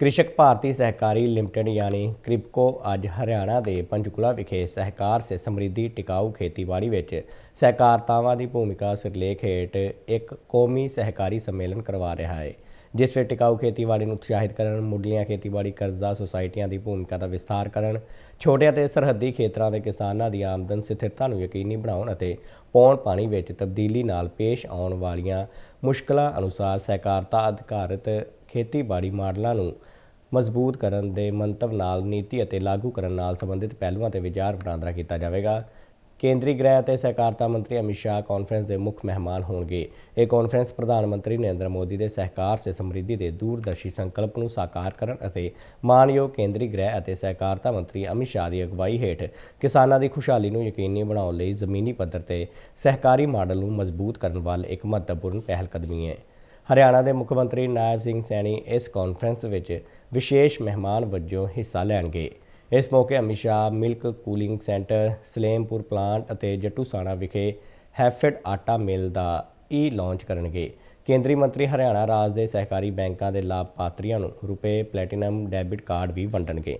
ਕ੍ਰਿਸ਼ਕ ਭਾਰਤੀ ਸਹਿਕਾਰੀ ਲਿਮਟਿਡ ਯਾਨੀ ਕ੍ਰਿਪਕੋ ਅੱਜ ਹਰਿਆਣਾ ਦੇ ਪੰਚਕੂਲਾ ਵਿਖੇ ਸਹਿਕਾਰ ਸੇ ਸਮਰਿੱਧੀ ਟਿਕਾਊ ਖੇਤੀਬਾੜੀ ਵਿੱਚ ਸਹਿਕਾਰਤਾਵਾਂ ਦੀ ਭੂਮਿਕਾ ਸਿਰਲੇਖ ਹੇਠ ਇੱਕ ਕੌਮੀ ਸਹਿਕਾਰੀ ਸੰਮੇਲਨ ਕਰਵਾ ਰਿਹਾ ਹੈ, ਜਿਸ ਵਿੱਚ ਟਿਕਾਊ ਖੇਤੀਬਾੜੀ ਨੂੰ ਉਤਸ਼ਾਹਿਤ ਕਰਨ, ਮੁੱਢਲੀਆਂ ਖੇਤੀਬਾੜੀ ਕਰਜ਼ਾ ਸੁਸਾਇਟੀਆਂ ਦੀ ਭੂਮਿਕਾ ਦਾ ਵਿਸਥਾਰ ਕਰਨ ਛੋਟੇ ਅਤੇ ਸਰਹੱਦੀ ਖੇਤਰਾਂ ਦੇ ਕਿਸਾਨਾਂ ਦੀ ਆਮਦਨ ਸਥਿਰਤਾ ਨੂੰ ਯਕੀਨੀ ਬਣਾਉਣ ਅਤੇ ਪੌਣ ਪਾਣੀ ਵਿੱਚ ਤਬਦੀਲੀ ਨਾਲ ਪੇਸ਼ ਆਉਣ ਵਾਲੀਆਂ ਮੁਸ਼ਕਲਾਂ ਅਨੁਸਾਰ ਸਹਿਕਾਰਤਾ ਅਧਿਕਾਰਤ ਖੇਤੀਬਾੜੀ ਮਾਡਲਾਂ ਨੂੰ ਮਜ਼ਬੂਤ ਕਰਨ ਦੇ ਮੰਤਵ ਨਾਲ ਨੀਤੀ ਅਤੇ ਲਾਗੂ ਕਰਨ ਨਾਲ ਸੰਬੰਧਿਤ ਪਹਿਲੂਆਂ ਤੇ ਵਿਚਾਰ ਵਟਾਂਦਰਾ ਕੀਤਾ ਜਾਵੇਗਾ। ਕੇਂਦਰੀ ਗ੍ਰਹਿ ਅਤੇ ਸਹਿਕਾਰਤਾ ਮੰਤਰੀ ਅਮਿਤ ਸ਼ਾਹ ਕਾਨਫਰੰਸ ਦੇ ਮੁੱਖ ਮਹਿਮਾਨ ਹੋਣਗੇ। ਇਹ ਕਾਨਫਰੰਸ ਪ੍ਰਧਾਨ ਮੰਤਰੀ ਨਰਿੰਦਰ ਮੋਦੀ ਦੇ ਸਹਿਕਾਰ ਸੇ ਸਮਰਿੱਧੀ ਦੇ ਦੂਰਦਰਸ਼ੀ ਸੰਕਲਪ ਨੂੰ ਸਾਕਾਰ ਕਰਨ ਅਤੇ ਮਾਨਯੋਗ ਕੇਂਦਰੀ ਗ੍ਰਹਿ ਅਤੇ ਸਹਿਕਾਰਤਾ ਮੰਤਰੀ ਅਮਿਤ ਸ਼ਾਹ ਦੀ ਅਗਵਾਈ ਹੇਠ ਕਿਸਾਨਾਂ ਦੀ ਖੁਸ਼ਹਾਲੀ ਨੂੰ ਯਕੀਨੀ ਬਣਾਉਣ ਲਈ ਜ਼ਮੀਨੀ ਪੱਧਰ ਤੇ ਸਹਿਕਾਰੀ ਮਾਡਲ ਨੂੰ ਮਜ਼ਬੂਤ ਕਰਨ ਵੱਲ ਇੱਕ ਮਹੱਤਵਪੂਰਨ ਪਹਿਲਕਦਮੀ ਹੈ। ਹਰਿਆਣਾ ਦੇ ਮੁੱਖ ਮੰਤਰੀ ਨਾਇਬ ਸਿੰਘ ਸੈਣੀ ਇਸ ਕਾਨਫਰੰਸ ਵਿੱਚ ਵਿਸ਼ੇਸ਼ ਮਹਿਮਾਨ ਵਜੋਂ ਹਿੱਸਾ ਲੈਣਗੇ। ਇਸ ਮੌਕੇ Amit Shah, milk cooling centre, Salempur plant ਅਤੇ ਜੱਟੂਸਾਣਾ ਵਿਖੇ ਹੈਫਿਡ ਆਟਾ ਮਿਲ ਦਾ ਈ ਲਾਂਚ ਕਰਨਗੇ। ਕੇਂਦਰੀ ਮੰਤਰੀ ਹਰਿਆਣਾ ਰਾਜ ਦੇ ਸਹਿਕਾਰੀ ਬੈਂਕਾਂ ਦੇ ਲਾਭਪਾਤਰੀਆਂ ਨੂੰ ਰੁਪਏ ਪਲੈਟੀਨਮ ਡੈਬਿਟ ਕਾਰਡ ਵੀ ਵੰਡਣਗੇ।